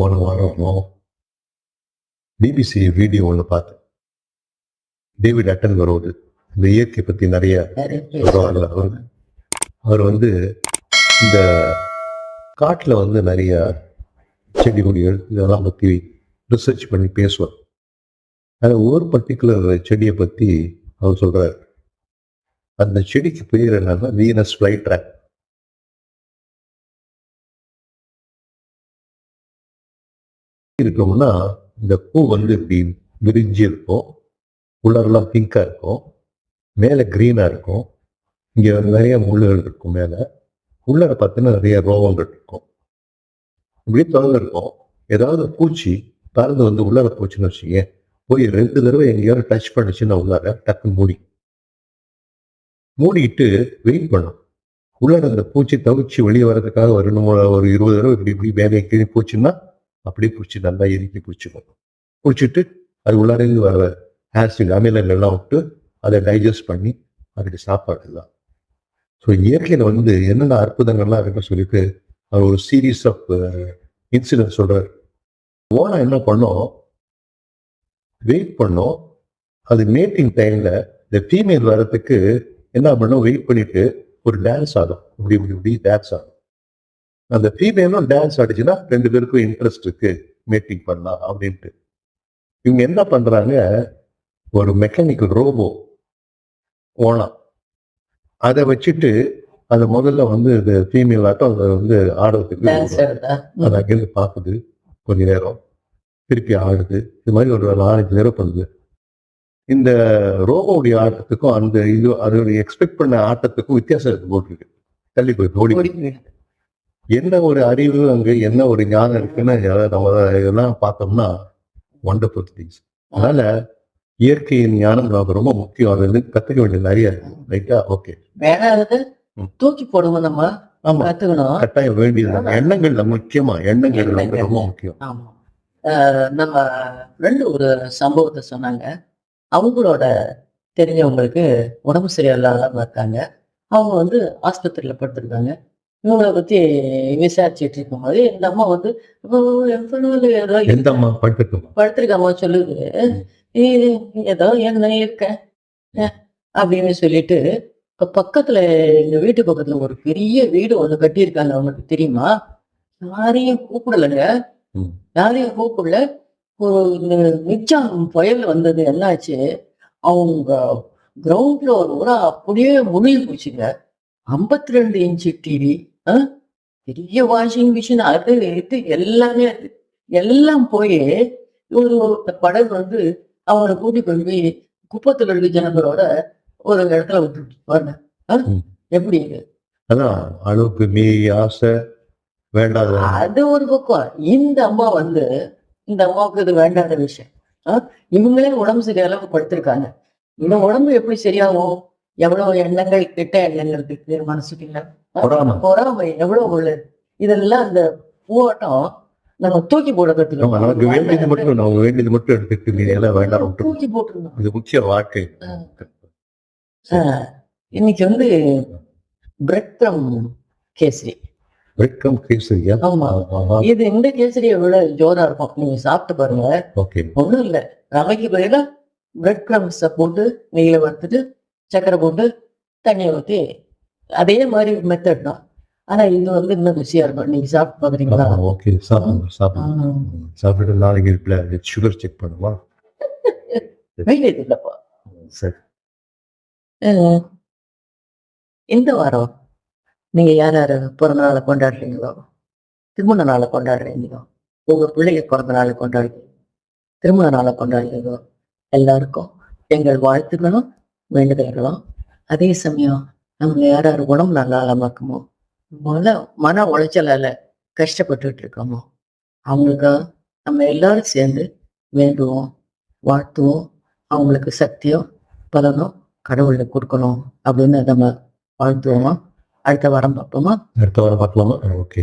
போன வாரம் BBC video ஒன்று பார்த்தேன். டேவிட் அட்டன் வருவது இந்த இயற்கை பற்றி நிறைய வருவார்கள் அவர். அவர் வந்து இந்த காட்டில் வந்து நிறைய செடி கொடிகள் இதெல்லாம் பற்றி ரிசர்ச் பண்ணி பேசுவார். அதில் ஒரு பர்டிகுலர் செடியை பற்றி அவர் சொல்கிறார் அந்த செடிக்கு பேர் என்னன்னா வீனஸ் ஃப்ளை ட்ராக் இருக்கோம்னா இந்த பூ வந்து இப்படி விரிஞ்சு இருக்கும். உள்ளரெல்லாம் பிங்காக இருக்கும். மேலே க்ரீனாக இருக்கும். இங்கே நிறைய முள்ளுகள் இருக்கும் மேலே. உள்ளர பார்த்தீங்கன்னா நிறைய ரோகங்கள் இருக்கும். இப்படி தொடர்ந்து இருக்கும் ஏதாவது பூச்சி பறந்து வந்து உள்ளர போச்சுன்னு வச்சுக்கேன் போய் ரெண்டு தடவை எங்கேயாவது டச் பண்ணுச்சுன்னா உள்ளார டக்குன்னு மூடி. மூடிட்டு வெயிட் பண்ணும் உள்ளார அந்த பூச்சி தவிச்சு வெளியே வர்றதுக்காக வரணும் ஒரு இருபது தடவை இப்படி இப்படி வேலையை கீழே போச்சுன்னா அப்படியே பிடிச்சி நல்லா எரிக்கி பிடிச்சிக்கும். பிடிச்சிட்டு அது உள்ளாரேந்து வர ஆசிட் அமிலங்கள்லாம் விட்டு அதை டைஜஸ்ட் பண்ணி அதுக்கு சாப்பாடு தான் ஸோ இயற்கையில் வந்து என்னென்ன அற்புதங்கள்லாம் இருக்குன்னு சொல்லிட்டு அவர் ஒரு சீரீஸ் ஆஃப் இன்சிடென்ட் சொல்கிறார் ஓனா என்ன பண்ணோம்? வெயிட் பண்ணோம். அது மேட்டிங் டைமில் இந்த ஃபீமேல் வர்றதுக்கு என்ன பண்ணோம்? வெயிட் பண்ணிட்டு ஒரு டான்ஸ் ஆகும் இப்படி இப்படி இப்படி டான்ஸ் ஆகும் அந்த ஃபீமேலும் டான்ஸ் ஆடிச்சுன்னா ரெண்டு பேருக்கும் இன்ட்ரெஸ்ட் இருக்கு மேட்டிங் பண்ணலாம் அப்படின்ட்டு. இவங்க என்ன பண்றாங்க ஒரு மெக்கானிக்கல் ரோபோ ஓனா அதை வச்சுட்டு அது முதல்ல வந்து இது ஃபீமேல் ஆட்டம் அதை வந்து ஆடுறதுக்கு அது அங்கேருந்து பார்க்குது கொஞ்ச நேரம். திருப்பி ஆடுது. இது மாதிரி ஒரு நாலஞ்சு நேரம் பண்ணுது. இந்த ரோபோவுடைய ஆட்டத்துக்கும் அந்த இது அதோடைய எக்ஸ்பெக்ட் பண்ண ஆட்டத்துக்கும் வித்தியாசம் இருக்கு போட்டிருக்கு. தள்ளி போய் ஓடி என்ன ஒரு அறிவு அங்க என்ன ஒரு ஞானம் இருக்குன்னு நம்ம இதெல்லாம் பார்த்தோம்னா ஒண்டர்ஃபுல் திங்ஸ் அதனால இயற்கையின் ஞானம் நமக்கு ரொம்ப முக்கியம். அது வந்து கத்துக்க வேண்டியது நிறைய இருக்கு. ரைட்டா ஓகே ம். தூக்கி போடுவோம் நம்ம ஆமா. கத்துக்கணும். கட்டாயம் வேண்டியது எண்ணங்கள் முக்கியமா எண்ணங்கள். ரொம்ப முக்கியம். நம்ம ரெண்டு ஒரு சம்பவத்தை சொன்னாங்க. அவங்களோட தெரிஞ்சவங்களுக்கு உடம்பு சரியில்லாம இருக்காங்க. அவங்க வந்து ஆஸ்பத்திரியில படுத்திருக்காங்க. இவங்களை பத்தி விசாரிச்சுட்டு இருக்கும்போது இந்த அம்மா வந்து "ஓ, எவ்வளவு ஏதோ எந்த அம்மா? படுத்துக்கோமா படுத்திருக்காம சொல்லுது. "இது ஏதோ என்ன இருக்க? அஹ்" அப்படின்னு சொல்லிட்டு இப்ப பக்கத்துல எங்க வீட்டு பக்கத்துல ஒரு பெரிய வீடு ஒண்ணு கட்டியிருக்காங்க அவங்களுக்கு தெரியுமா? யாரையும் கூப்பிடலைங்க. யாரையும் கூப்பிடல. ஒரு இந்த மிக்ஜாம் புயல் வந்தது என்னாச்சு? அவங்க கிரவுண்ட் ஃப்ளோர் பூரா அப்படியே முழுகி போச்சுங்க. ஐம்பத்தி ரெண்டு இன்ச்சு டிவி பெரிய வாஷிங் மிஷின் அது இது எல்லாமே அது. எல்லாம் போய் ஒரு படகு வந்து அவங்களை கூட்டி கொண்டு போய் குப்பத்துல இருக்க ஜனங்களோட ஒரு இடத்துல விட்டுட்டு? ம். எப்படி? அதான் அளவுக்கு மீறி ஆசை வேண்டாத அது ஒரு பக்கம். இந்த அம்மா வந்து இந்த அம்மாவுக்கு இது வேண்டாத விஷயம்? இவங்களே உடம்பு சரியால படுத்திருக்காங்க. இந்த உடம்பு எப்படி சரியாகும்? எவ்வளவு எண்ணங்கள் கெட்ட எண்ணங்கள் இருக்கு மனசுக்குள்ள? பொறாமை. எவ்வளவு உள்ளது இதெல்லாம் அந்த பூவாட்டம் நம்ம தூக்கி போட ஆமா, நமக்கு வேண்டியது மட்டும் நமக்கு வேண்டியது மட்டும் எடுத்துட்டு மீதி எல்லாம் வேண்டாம் தூக்கி போட்டுருந்தோம் இது முக்கிய வாழ்க்கை. இன்னைக்கு வந்து பிரெட் க்ரம் கேசரி. வெட்கம் கேசரியா? ஆமா. இது இந்த கேசரியை விட ஜோரா இருக்கும். நீங்க சாப்பிட்டு பாருங்க. ஓகே. ஒண்ணும் இல்ல. ரவைக்கு பதிலா பிரெட் கிரம்ஸ போட்டு நெய்யில வறுத்துட்டு சக்கரை போட்டு தண்ணியை ஊத்தி அதே மாதிரி மெத்தட் தான். ஆனா இது வந்து இன்னும் ருசியா இருக்கும். நீங்க சாப்பிட்டு பாக்குறீங்களா? ஓகே சாப்பிடுங்க சாப்பிடுங்க. சாப்பிட்டு நாளைக்கு இருப்பில் சுகர் செக் பண்ணுவா? வேண்டியது இல்லப்பா சரி. இந்த வாரம் நீங்க யார் யார் பிறந்த நாளை கொண்டாடுறீங்களோ? திருமண நாளை கொண்டாடுறீங்களோ? உங்க பிள்ளைங்க பிறந்த நாளை கொண்டாடுறீங்க திருமண நாளை கொண்டாடுறீங்களோ? எல்லாருக்கும் எங்கள் வாழ்த்துக்களும் வேண்டுதல்களும் அதே சமயம் நம்ம யாராவது யார் உடம்பு நல்லா இல்லாமக்குமோ? மன மன உளைச்சலால கஷ்டப்பட்டுட்டு இருக்கோமோ அவங்களுக்கு நம்ம எல்லாரும் சேர்ந்து வேண்டுவோம் வாழ்த்துவோம் அவங்களுக்கு சக்தியும் பலனும் கடவுளுக்கு கொடுக்கணும் அப்படின்னு நம்ம வாழ்த்துவோமா? அடுத்த வாரம் பார்ப்போமா? அடுத்த வாரம் பார்க்கலாமா? ஓகே.